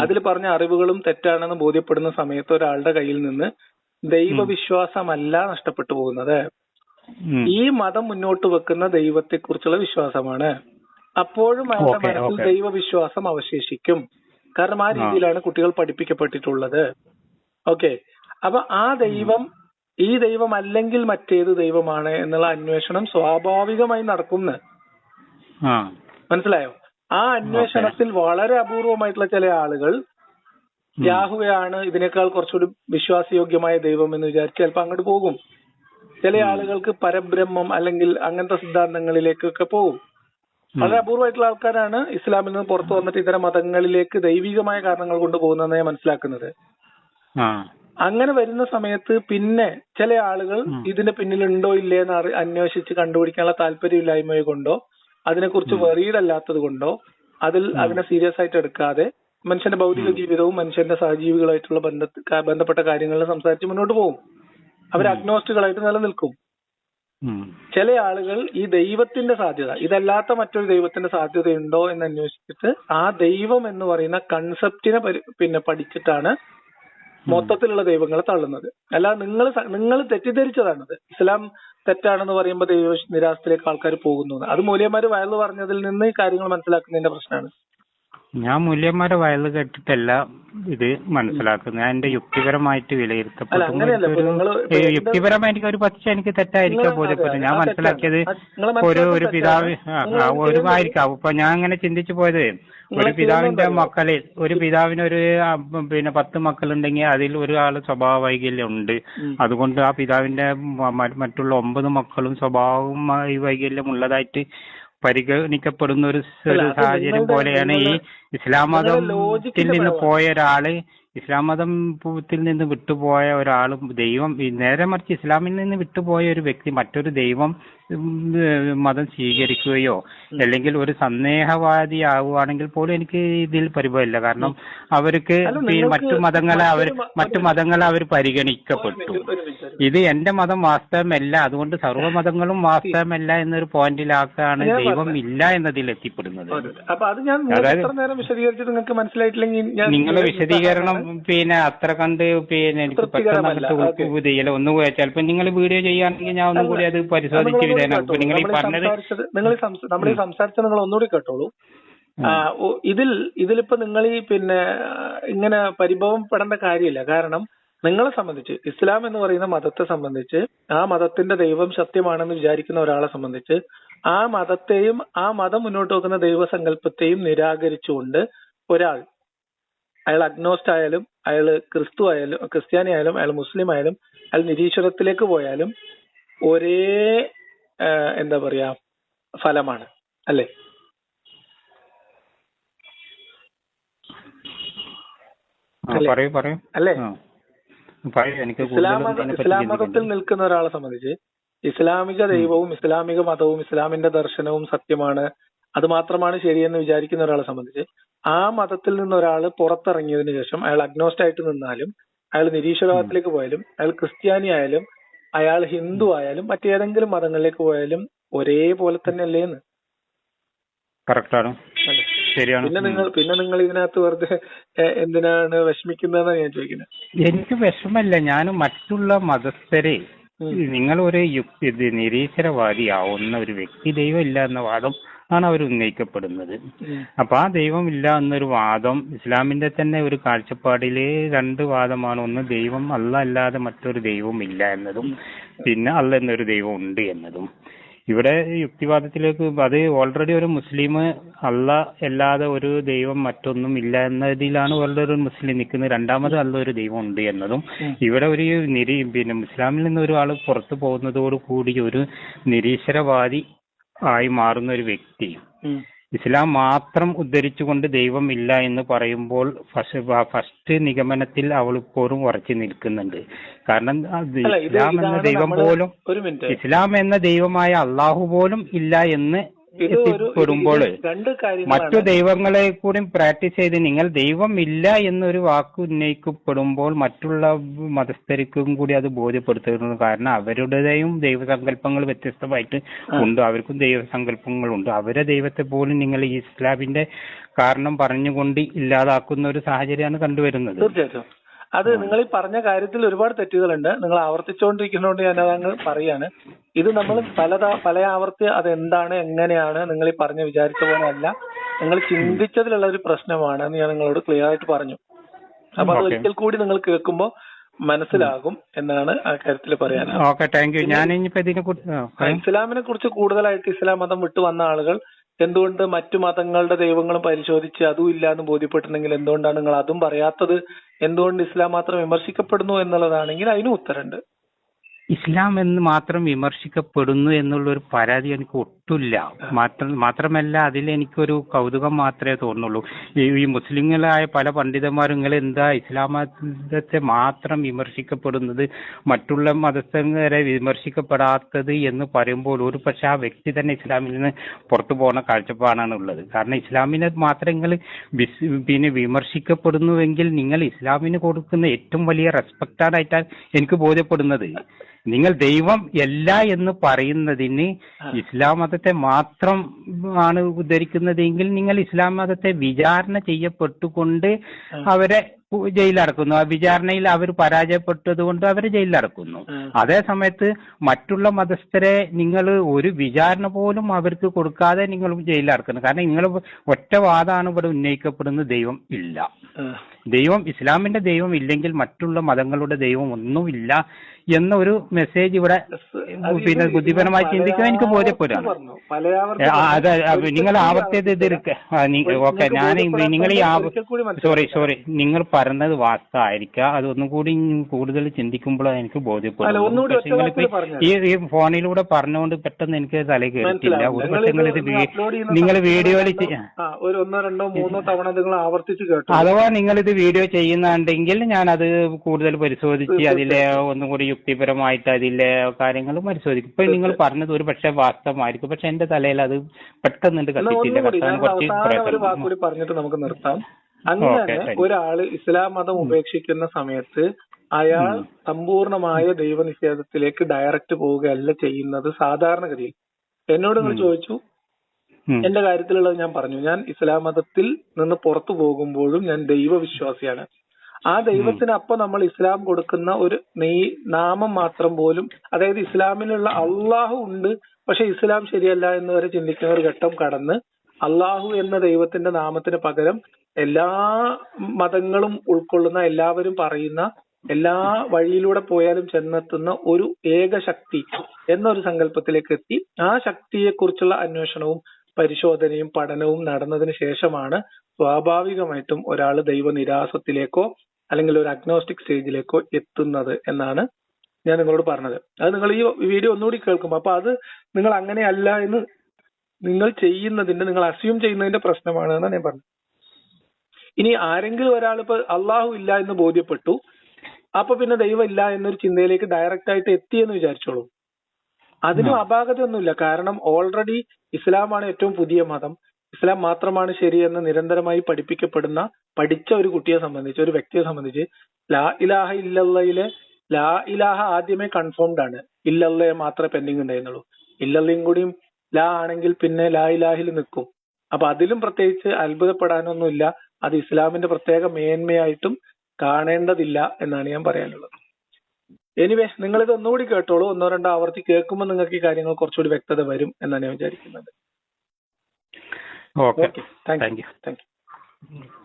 അതിൽ പറഞ്ഞ അറിവുകളും തെറ്റാണെന്ന് ബോധ്യപ്പെടുന്ന സമയത്ത് ഒരാളുടെ കയ്യിൽ നിന്ന് ദൈവവിശ്വാസമല്ല നഷ്ടപ്പെട്ടു പോകുന്നത്. ഈ മതം മുന്നോട്ട് വെക്കുന്ന ദൈവത്തെക്കുറിച്ചുള്ള വിശ്വാസമാണ്. അപ്പോഴും അയാളുടെ മനസ്സിൽ ദൈവവിശ്വാസം അവശേഷിക്കും. കാരണം ആ രീതിയിലാണ് കുട്ടികൾ പഠിപ്പിക്കപ്പെട്ടിട്ടുള്ളത്. ഓക്കെ. അപ്പൊ ആ ദൈവം ഈ ദൈവം അല്ലെങ്കിൽ മറ്റേത് ദൈവമാണ് എന്നുള്ള അന്വേഷണം സ്വാഭാവികമായി നടക്കുന്നു. മനസ്സിലായോ? ആ അന്വേഷണത്തിൽ വളരെ അപൂർവമായിട്ടുള്ള ചില ആളുകൾ യാഹുവയാണ് ഇതിനേക്കാൾ കുറച്ചുകൂടി വിശ്വാസയോഗ്യമായ ദൈവം എന്ന് വിചാരിച്ച് ചിലപ്പോൾ അങ്ങോട്ട് പോകും. ചില ആളുകൾക്ക് പരബ്രഹ്മം അല്ലെങ്കിൽ അങ്ങനത്തെ സിദ്ധാന്തങ്ങളിലേക്കൊക്കെ പോകും. വളരെ അപൂർവമായിട്ടുള്ള ആൾക്കാരാണ് ഇസ്ലാമിൽ നിന്ന് പുറത്തു വന്നിട്ട് ഇത്തരം മതങ്ങളിലേക്ക് ദൈവികമായ കാരണങ്ങൾ കൊണ്ട് പോകുന്നതെന്ന് ഞാൻ മനസ്സിലാക്കുന്നത്. അങ്ങനെ വരുന്ന സമയത്ത് പിന്നെ ചില ആളുകൾ ഇതിന്റെ പിന്നിലുണ്ടോ ഇല്ലേ എന്ന് അന്വേഷിച്ച് കണ്ടുപിടിക്കാനുള്ള താല്പര്യമില്ലായ്മ കൊണ്ടോ അതിനെക്കുറിച്ച് വെറീഡല്ലാത്തത് കൊണ്ടോ അതിൽ അതിനെ സീരിയസ് ആയിട്ട് എടുക്കാതെ മനുഷ്യന്റെ ഭൗതിക ജീവിതവും മനുഷ്യന്റെ സഹജീവികളായിട്ടുള്ള ബന്ധ ബന്ധപ്പെട്ട കാര്യങ്ങളിൽ സംസാരിച്ച് മുന്നോട്ട് പോകും. അവർ അഗ്നോസ്റ്റുകളായിട്ട് നിലനിൽക്കും. ചില ആളുകൾ ഈ ദൈവത്തിന്റെ സാധ്യത ഇതല്ലാത്ത മറ്റൊരു ദൈവത്തിന്റെ സാധ്യതയുണ്ടോ എന്ന് അന്വേഷിച്ചിട്ട് ആ ദൈവം എന്ന് പറയുന്ന കൺസെപ്റ്റിനെ പിന്നെ പഠിച്ചിട്ടാണ് മൊത്തത്തിലുള്ള ദൈവങ്ങളെ തള്ളുന്നത്. അല്ല നിങ്ങൾ നിങ്ങൾ തെറ്റിദ്ധരിച്ചതാണത്. ഇസ്ലാം തെറ്റാണെന്ന് പറയുമ്പോൾ ദൈവ നിരാശത്തിലേക്ക് ആൾക്കാർ പോകുന്നു. അത് മൂല്യന്മാര് വയലു പറഞ്ഞതിൽ നിന്ന് ഈ കാര്യങ്ങൾ മനസ്സിലാക്കുന്നതിന്റെ പ്രശ്നമാണ്. ഞാൻ മൂല്യന്മാരെ വയൽ കേട്ടിട്ടല്ല ഇത് മനസ്സിലാക്കുന്നത്. ഞാൻ എന്റെ യുക്തിപരമായിട്ട് വിലയിരുത്തപ്പെട്ടു യുക്തിപരമായിട്ട് ഒരു പക്ഷെ എനിക്ക് തെറ്റായിരിക്കാം നിങ്ങൾ ബോധ്യപ്പെട്ടു ഞാൻ മനസ്സിലാക്കിയത്. ഒരു ഒരു പിതാവ് ഒരു ആയിരിക്കാം ഇപ്പൊ ഞാൻ അങ്ങനെ ചിന്തിച്ചു പോയത് ഒരു പിതാവിന്റെ മക്കളിൽ ഒരു പിതാവിന് ഒരു പിന്നെ പത്ത് മക്കളുണ്ടെങ്കിൽ അതിൽ ഒരാൾ സ്വഭാവ വൈകല്യം ഉണ്ട് അതുകൊണ്ട് ആ പിതാവിന്റെ മറ്റുള്ള ഒമ്പത് മക്കളും സ്വഭാവമായി വൈകല്യം ഉള്ളതായിട്ട് പരിഗണിക്കപ്പെടുന്ന ഒരു സാഹചര്യം പോലെയാണ് ഈ ഇസ്ലാം മതത്തിൽ നിന്ന് പോയ ഒരാൾ ഇസ്ലാം മതത്തിൽ നിന്ന് വിട്ടുപോയ ഒരാളും ദൈവം നേരെ മറിച്ച് ഇസ്ലാമിൽ നിന്ന് വിട്ടുപോയ ഒരു വ്യക്തി മറ്റൊരു ദൈവം മതം സ്വീകരിക്കുകയോ അല്ലെങ്കിൽ ഒരു സന്ദേഹവാദി ആവുകയാണെങ്കിൽ പോലും എനിക്ക് ഇതിൽ പരിഭവമില്ല. കാരണം അവർക്ക് മറ്റു മതങ്ങളെ അവർ മറ്റു മതങ്ങളെ അവർ പരിഗണിക്കപ്പെട്ടു. ഇത് എന്റെ മതം വാസ്തവമല്ല. അതുകൊണ്ട് സർവ മതങ്ങളും വാസ്തവമല്ല എന്നൊരു പോയിന്റിലാക്കാണ് ദൈവം. ഇല്ല എന്നതിൽ എത്തിപ്പെടുന്നത്. അതായത് നിങ്ങൾക്ക് മനസ്സിലായിട്ടില്ലെങ്കിൽ നിങ്ങളെ വിശദീകരണം പിന്നെ അത്ര കണ്ട് പിന്നെ എനിക്ക് പെട്ടെന്ന്. ചെയ്യല ഒന്നും കൂടി ചിലപ്പോ നിങ്ങൾ വീഡിയോ ചെയ്യുകയാണെങ്കിൽ ഞാൻ ഒന്നും കൂടി അത് പരിശോധിച്ച് വിടാൻ അപ്പൊ നിങ്ങൾ നമ്മൾ ഈ സംസാരിച്ചത് നിങ്ങൾ ഒന്നുകൂടി കേട്ടോളൂ. ഇതിൽ ഇതിലിപ്പോ നിങ്ങൾ ഈ പിന്നെ ഇങ്ങനെ ഇങ്ങനെ പരിഭവപ്പെടേണ്ട കാര്യമില്ല. കാരണം നിങ്ങളെ സംബന്ധിച്ച് ഇസ്ലാം എന്ന് പറയുന്ന മതത്തെ സംബന്ധിച്ച് ആ മതത്തിന്റെ ദൈവം സത്യമാണെന്ന് വിചാരിക്കുന്ന ഒരാളെ സംബന്ധിച്ച് ആ മതത്തെയും ആ മതം മുന്നോട്ട് വെക്കുന്ന ദൈവസങ്കല്പത്തെയും നിരാകരിച്ചുകൊണ്ട് ഒരാൾ അയാൾ അഗ്നോസ്റ്റ് ആയാലും അയാൾ ക്രിസ്തു ആയാലും ക്രിസ്ത്യാനി ആയാലും അയാൾ മുസ്ലിം ആയാലും അയാൾ നിരീശ്വരത്തിലേക്ക് പോയാലും ഒരേ എന്താ പറയാ ഫലമാണ് അല്ലെ? അല്ലേ? പറയൂ പറയൂ. അല്ലേ? ആ. എനിക്ക് ഇസ്ലാം കൂടുതലും മത ഇതിനെപ്പറ്റി ഇസ്ലാം മതത്തിൽ നിൽക്കുന്ന ഒരാളെ സംബന്ധിച്ച് ഇസ്ലാമിക ദൈവവും ഇസ്ലാമിക മതവും ഇസ്ലാമിന്റെ ദർശനവും സത്യമാണ് അത് മാത്രമാണ് ശരിയെന്ന് വിചാരിക്കുന്ന ഒരാളെ സംബന്ധിച്ച് ആ മതത്തിൽ നിന്ന് ഒരാൾ പുറത്തിറങ്ങിയതിനു ശേഷം അയാൾ അഗ്നോസ്റ്റ് ആയിട്ട് നിന്നാലും അയാൾ നിരീശ്വരവാദത്തിലേക്ക് പോയാലും അയാൾ ക്രിസ്ത്യാനി ആയാലും അയാൾ ഹിന്ദു ആയാലും മറ്റേതെങ്കിലും മതങ്ങളിലേക്ക് പോയാലും ഒരേപോലെ തന്നെ അല്ലേ എന്ന് കറക്റ്റാണ് ശരിയാണ്. പിന്നെ നിങ്ങൾ പിന്നെ നിങ്ങൾ ഇതിനകത്ത് വെറുതെ എന്തിനാണ് വിഷമിക്കുന്നതെന്നാണ് ഞാൻ ചോദിക്കുന്നത്? എനിക്ക് വിഷമല്ല. ഞാൻ മറ്റുള്ള മതസ്ഥരെ. നിങ്ങൾ ഒരു യുക്തി നിരീശ്വരവാദി നിരീശ്വരവാദിയാവുന്ന ഒരു വ്യക്തി ദൈവം ഇല്ല എന്ന വാദം ആണ് അവർ ഉന്നയിക്കപ്പെടുന്നത്. അപ്പൊ ആ ദൈവം ഇല്ല എന്നൊരു വാദം ഇസ്ലാമിന്റെ തന്നെ ഒരു കാഴ്ചപ്പാടിലെ രണ്ട് വാദമാണ്. ഒന്ന് ദൈവം അല്ല അല്ലാതെ മറ്റൊരു ദൈവം ഇല്ല എന്നതും പിന്നെ അല്ല എന്നൊരു ദൈവം ഉണ്ട് എന്നതും. ഇവിടെ യുക്തിവാദത്തിലേക്ക് അത് ഓൾറെഡി ഒരു മുസ്ലിം അല്ല അല്ലാതെ ഒരു ദൈവം മറ്റൊന്നും ഇല്ല എന്നതിലാണ് ഓൾറെഡി ഒരു മുസ്ലിം നിൽക്കുന്നത്. രണ്ടാമത് അല്ല ഒരു ദൈവം ഉണ്ട് എന്നതും. ഇവിടെ ഒരു നിരീ പിന്നെ ഇസ്ലാമിൽ നിന്ന് ഒരാൾ പുറത്തു പോകുന്നതോട് കൂടി ഒരു നിരീശ്വരവാദി ആയി മാറുന്ന ഒരു വ്യക്തി. ഇസ്ലാം മാത്രം ഉദ്ധരിച്ചുകൊണ്ട് ദൈവം ഇല്ല എന്ന് പറയുമ്പോൾ ഫസ്റ്റ് ഫസ്റ്റ് നിഗമനത്തിൽ അവൾ ഇപ്പോഴും ഉറച്ചു നിൽക്കുന്നുണ്ട്. കാരണം ഇസ്ലാം എന്ന ദൈവം പോലും ഇസ്ലാം എന്ന ദൈവമായ അള്ളാഹു പോലും ഇല്ല എന്ന് എത്തിപ്പെടുമ്പോൾ രണ്ട് മറ്റു ദൈവങ്ങളെ കൂടി പ്രാക്ടീസ് ചെയ്ത് നിങ്ങൾ ദൈവം ഇല്ല എന്നൊരു വാക്ക് ഉന്നയിക്കപ്പെടുമ്പോൾ മറ്റുള്ള മതസ്ഥർക്കും കൂടി അത് ബോധ്യപ്പെടുത്തുന്നു കാരണം അവരുടേതായും ദൈവസങ്കല്പങ്ങൾ വ്യത്യസ്തമായിട്ട് ഉണ്ട്. അവർക്കും ദൈവസങ്കല്പങ്ങളുണ്ട്. അവരെ ദൈവത്തെ പോലും നിങ്ങൾ ഈ ഇസ്ലാമിന്റെ കാരണം പറഞ്ഞുകൊണ്ട് ഇല്ലാതാക്കുന്ന ഒരു സാഹചര്യമാണ് കണ്ടുവരുന്നത്. തീർച്ചയായിട്ടും. അത് നിങ്ങൾ ഈ പറഞ്ഞ കാര്യത്തിൽ ഒരുപാട് തെറ്റുകളുണ്ട്. നിങ്ങൾ ആവർത്തിച്ചുകൊണ്ടിരിക്കുന്നതുകൊണ്ട് ഞാൻ അതങ്ങ് പറയാണ്. ഇത് നമ്മൾ പല പല ആവർത്തി അത് എന്താണ് എങ്ങനെയാണ് നിങ്ങൾ ഈ പറഞ്ഞ വിചാരിച്ച പോലെ അല്ല നിങ്ങൾ ചിന്തിച്ചതിലുള്ള ഒരു പ്രശ്നമാണ് എന്ന് ഞാൻ നിങ്ങളോട് ക്ലിയർ ആയിട്ട് പറഞ്ഞു. അപ്പൊ അത് ഒരിക്കൽ കൂടി നിങ്ങൾ കേൾക്കുമ്പോൾ മനസ്സിലാകും എന്നാണ് ആ കാര്യത്തിൽ പറയാൻ ഇസ്ലാമിനെ കുറിച്ച് കൂടുതലായിട്ട് ഇസ്ലാം മതം വിട്ടു വന്ന ആളുകൾ എന്തുകൊണ്ട് മറ്റു മതങ്ങളുടെ ദൈവങ്ങളും പരിശോധിച്ച് അതും ഇല്ല എന്ന് ബോധ്യപ്പെട്ടിട്ടുണ്ടെങ്കിൽ എന്തുകൊണ്ടാണ് നിങ്ങൾ അതും പറയാത്തത്? എന്തുകൊണ്ട് ഇസ്ലാം മാത്രം വിമർശിക്കപ്പെടുന്നു എന്നുള്ളതാണെങ്കിൽ അതിനും ഉത്തരമുണ്ട്. ഇസ്ലാം എന്ന് മാത്രം വിമർശിക്കപ്പെടുന്നു എന്നുള്ള ഒരു പരാതി എനിക്ക് ഒട്ടുമില്ല. മാത്രം മാത്രമല്ല അതിൽ എനിക്കൊരു കൗതുകം മാത്രമേ തോന്നുള്ളൂ. ഈ മുസ്ലിങ്ങളായ പല പണ്ഡിതന്മാരും നിങ്ങൾ എന്താ ഇസ്ലാം മതത്തെ മാത്രം വിമർശിക്കപ്പെടുന്നത്? മറ്റുള്ള മതസ്ഥരെ വിമർശിക്കപ്പെടാത്തത് എന്ന് പറയുമ്പോൾ ഒരു പക്ഷെ ആ വ്യക്തി തന്നെ ഇസ്ലാമിൽ നിന്ന് പുറത്തു പോകുന്ന കാഴ്ചപ്പാടാണ് ഉള്ളത് കാരണം ഇസ്ലാമിനെ മാത്രം നിങ്ങൾ പിന്നെ വിമർശിക്കപ്പെടുന്നുവെങ്കിൽ നിങ്ങൾ ഇസ്ലാമിന് കൊടുക്കുന്ന ഏറ്റവും വലിയ റെസ്പെക്റ്റാണായിട്ടാണ് എനിക്ക് ബോധ്യപ്പെടുന്നത്. നിങ്ങൾ ദൈവം അല്ല എന്ന് പറയുന്നതിന് ഇസ്ലാം മതത്തെ മാത്രം ആണ് ഉദ്ധരിക്കുന്നതെങ്കിൽ നിങ്ങൾ ഇസ്ലാം മതത്തെ വിചാരണ ചെയ്യപ്പെട്ടുകൊണ്ട് അവരെ ജയിലടക്കുന്നു ആ വിചാരണയിൽ അവർ പരാജയപ്പെട്ടത് കൊണ്ട് അവരെ ജയിലടക്കുന്നു അതേ സമയത്ത് മറ്റുള്ള മതസ്ഥരെ നിങ്ങൾ ഒരു വിചാരണ പോലും അവർക്ക് കൊടുക്കാതെ നിങ്ങൾ ജയിലടക്കുന്നു കാരണം നിങ്ങൾ ഒറ്റ വാദമാണ് ഇവിടെ ഉന്നയിക്കപ്പെടുന്നത്. ദൈവം ഇല്ല. ദൈവം ഇസ്ലാമിന്റെ ദൈവം ഇല്ലെങ്കിൽ മറ്റുള്ള മതങ്ങളുടെ ദൈവം ഒന്നുമില്ല എന്ന ഒരു മെസ്സേജ് ഇവിടെ പിന്നെ ബുദ്ധിപരമായി ചിന്തിക്കുക ചിന്തിക്കാൻ എനിക്ക് അത്. അത് ഒരിക്കൽ നിങ്ങൾ ആവർത്തിയത് ഇത് ഓക്കെ ഞാൻ നിങ്ങൾ ഈ സോറി സോറി നിങ്ങൾ പറഞ്ഞത് വാസ്തവായിരിക്കാം. അതൊന്നും കൂടി കൂടുതൽ ചിന്തിക്കുമ്പോൾ എനിക്ക് ബോധ്യപ്പെടും. ഈ ഈ ഫോണിലൂടെ പറഞ്ഞുകൊണ്ട് പെട്ടെന്ന് എനിക്ക് തലയിൽ കയറിയിട്ടില്ല. ഒരു നിങ്ങൾ പക്ഷെ നിങ്ങൾ വീഡിയോയിൽ രണ്ടോ- ആ, ഒരു ഒന്നോ രണ്ടോ മൂന്നോ തവണ നിങ്ങൾ ആവർത്തിച്ച് കേട്ടോ. അഥവാ നിങ്ങൾ ഇത് വീഡിയോ ചെയ്യുന്നുണ്ടെങ്കിൽ ഞാൻ അത് കൂടുതൽ പരിശോധിച്ച് അതിലെ ഒന്നും കൂടി യുക്തിപരമായിട്ട് അതിലെ കാര്യങ്ങൾ പരിശോധിക്കും. ഇപ്പൊ നിങ്ങൾ പറഞ്ഞത് ഒരു പക്ഷെ വാസ്തവമായിരിക്കും. പക്ഷെ എന്റെ തലയിൽ അത് പെട്ടെന്നുണ്ട് എന്നാ കത്തിച്ചില്ല പറഞ്ഞിട്ട് നമുക്ക് നിർത്താം. അങ്ങനെ ഒരാൾ ഇസ്ലാം മതം ഉപേക്ഷിക്കുന്ന സമയത്ത് അയാൾ സമ്പൂർണമായ ദൈവനിഷേധത്തിലേക്ക് ഡയറക്റ്റ് പോവുകയല്ല ചെയ്യുന്നത് സാധാരണഗതിയിൽ. എന്നോട് നിങ്ങൾ ചോദിച്ചു. എന്റെ കാര്യത്തിലുള്ളത് ഞാൻ പറഞ്ഞു. ഞാൻ ഇസ്ലാം മതത്തിൽ നിന്ന് പുറത്തു പോകുമ്പോഴും ഞാൻ ദൈവവിശ്വാസിയാണ്. ആ ദൈവത്തിന് അപ്പൊ നമ്മൾ ഇസ്ലാം കൊടുക്കുന്ന ഒരു നെയ് നാമം മാത്രം പോലും അതായത് ഇസ്ലാമിലുള്ള അള്ളാഹു ഉണ്ട് പക്ഷെ ഇസ്ലാം ശരിയല്ല എന്ന് വരെ ചിന്തിക്കുന്ന ഒരു ഘട്ടം കടന്ന് അള്ളാഹു എന്ന ദൈവത്തിന്റെ നാമത്തിന് പകരം എല്ലാ മതങ്ങളും ഉൾക്കൊള്ളുന്ന എല്ലാവരും പറയുന്ന എല്ലാ വഴിയിലൂടെ പോയാലും ചെന്നെത്തുന്ന ഒരു ഏക ശക്തി എന്നൊരു സങ്കല്പത്തിലേക്ക് എത്തി. ആ ശക്തിയെക്കുറിച്ചുള്ള അന്വേഷണവും പരിശോധനയും പഠനവും നടന്നതിന് ശേഷമാണ് സ്വാഭാവികമായിട്ടും ഒരാൾ ദൈവനിരാസത്തിലേക്കോ അല്ലെങ്കിൽ ഒരു അഗ്നോസ്റ്റിക് സ്റ്റേജിലേക്കോ എത്തുന്നത് എന്നാണ് ഞാൻ നിങ്ങളോട് പറഞ്ഞത്. അത് നിങ്ങൾ ഈ വീഡിയോ ഒന്നുകൂടി കേൾക്കും അപ്പൊ അത് നിങ്ങൾ അങ്ങനെയല്ല എന്ന് നിങ്ങൾ ചെയ്യുന്നതിന്റെ നിങ്ങൾ അസ്യൂം ചെയ്യുന്നതിന്റെ പ്രശ്നമാണ് എന്നാണ് ഞാൻ പറഞ്ഞത്. ഇനി ആരെങ്കിലും ഒരാൾ ഇപ്പൊ അള്ളാഹു ഇല്ല എന്ന് ബോധ്യപ്പെട്ടു അപ്പൊ പിന്നെ ദൈവം ഇല്ല എന്നൊരു ചിന്തയിലേക്ക് ഡയറക്റ്റ് ആയിട്ട് എത്തിയെന്ന് വിചാരിച്ചോളൂ. അതിനും അപാകതയൊന്നുമില്ല. കാരണം ഓൾറെഡി ഇസ്ലാമാണ് ഏറ്റവും പുതിയ മതം. ഇസ്ലാം മാത്രമാണ് ശരിയെന്ന് നിരന്തരമായി പഠിപ്പിക്കപ്പെടുന്ന പഠിച്ച ഒരു കുട്ടിയെ സംബന്ധിച്ച് ഒരു വ്യക്തിയെ സംബന്ധിച്ച് ലാ ഇലാഹ ഇല്ലല്ലയിലെ ലാ ഇലാഹ ആദ്യമേ കൺഫേംഡ് ആണ്. ഇല്ലല്ലയെ മാത്രമേ പെൻഡിങ് ഉണ്ടായിരുന്നുള്ളൂ. ഇല്ലല്ലയും കൂടിയും ലാ ആണെങ്കിൽ പിന്നെ ലാ ഇലാഹിൽ നിൽക്കും. അപ്പൊ അതിലും പ്രത്യേകിച്ച് അത്ഭുതപ്പെടാനൊന്നുമില്ല. അത് ഇസ്ലാമിന്റെ പ്രത്യേക മേന്മയായിട്ടും കാണേണ്ടതില്ല എന്നാണ് ഞാൻ പറയാനുള്ളത്. എനിവേ നിങ്ങൾ ഇത് ഒന്നുകൂടി കേട്ടോളൂ. ഒന്നോ രണ്ടോ ആവർത്തി കേൾക്കുമ്പോൾ നിങ്ങൾക്ക് ഈ കാര്യങ്ങൾ കുറച്ചുകൂടി വ്യക്തത വരും എന്നാണ് ഞാൻ വിചാരിക്കുന്നത്. Okay thank you thank you